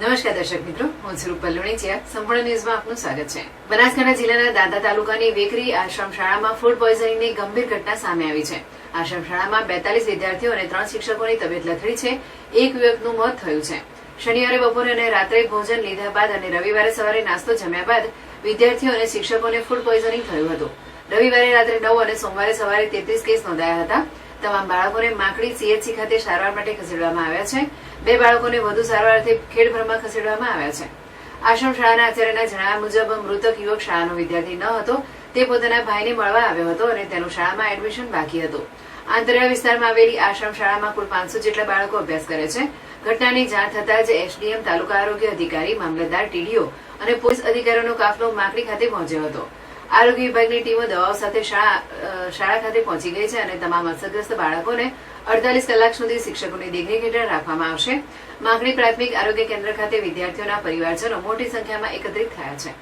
નમસ્કાર દર્શક મિત્રો, હું સ્વરૂપ પલ્લુણીચિયા સંપૂર્ણ ન્યૂઝમાં આપનું સ્વાગત છે. બનાસકાંઠા જિલ્લાના દાદા તાલુકાની વેકરી આશ્રમ શાળામાં ફૂડ પોઈઝનિંગની ગંભીર ઘટના સામે આવી છે. આશ્રમ શાળામાં બેતાલીસ વિદ્યાર્થીઓ અને ત્રણ શિક્ષકોની તબિયત લથડી છે. એક યુવકનું મોત થયું છે. શનિવારે બપોરે અને રાત્રે ભોજન લીધા બાદ અને રવિવારે સવારે નાસ્તો જમ્યા બાદ વિદ્યાર્થીઓ અને શિક્ષકોને ફૂડ પોઈઝનિંગ થયું હતું. રવિવારે રાત્રે નવ અને સોમવારે સવારે તેત્રીસ કેસ નોંધાયા હતા. તમામ બાળકોને માકડી સીએચસી ખાતે સારવાર માટે ખસેડવામાં આવ્યા છે. બે બાળકોને વધુ સારવારથી ખેડભરમાં ખસેડવામાં આવ્યા છે. આશ્રમ શાળાના આચાર્યના જણાવ્યા મુજબ મૃતક યુવક શાળાનો વિદ્યાર્થી ન હતો. તે પોતાના ભાઈને મળવા આવ્યો હતો અને તેનું શાળામાં એડમિશન બાકી હતું. આંતરિયા વિસ્તારમાં આવેલી આશ્રમ શાળામાં કુલ પાંચસો જેટલા બાળકો અભ્યાસ કરે છે. ઘટનાની જાણ થતાં જ એસડીએમ તાલુકા આરોગ્ય અધિકારી, મામલતદાર, ટીડીઓ અને પોલીસ અધિકારીઓનો કાફલો માકડી ખાતે પહોંચ્યો હતો. આરોગ્ય વિભાગની ટીમો દવાઓ સાથે શાળા ખાતે પહોંચી ગઈ છે અને તમામ અસરગ્રસ્ત બાળકોને અડતાલીસ કલાક સુધી શિક્ષકોની દેખરેખ હેઠળ રાખવામાં આવશે. માંગણી પ્રાથમિક આરોગ્ય કેન્દ્ર ખાતે વિદ્યાર્થીઓના પરિવારજનો મોટી સંખ્યામાં એકત્રિત થયા છે.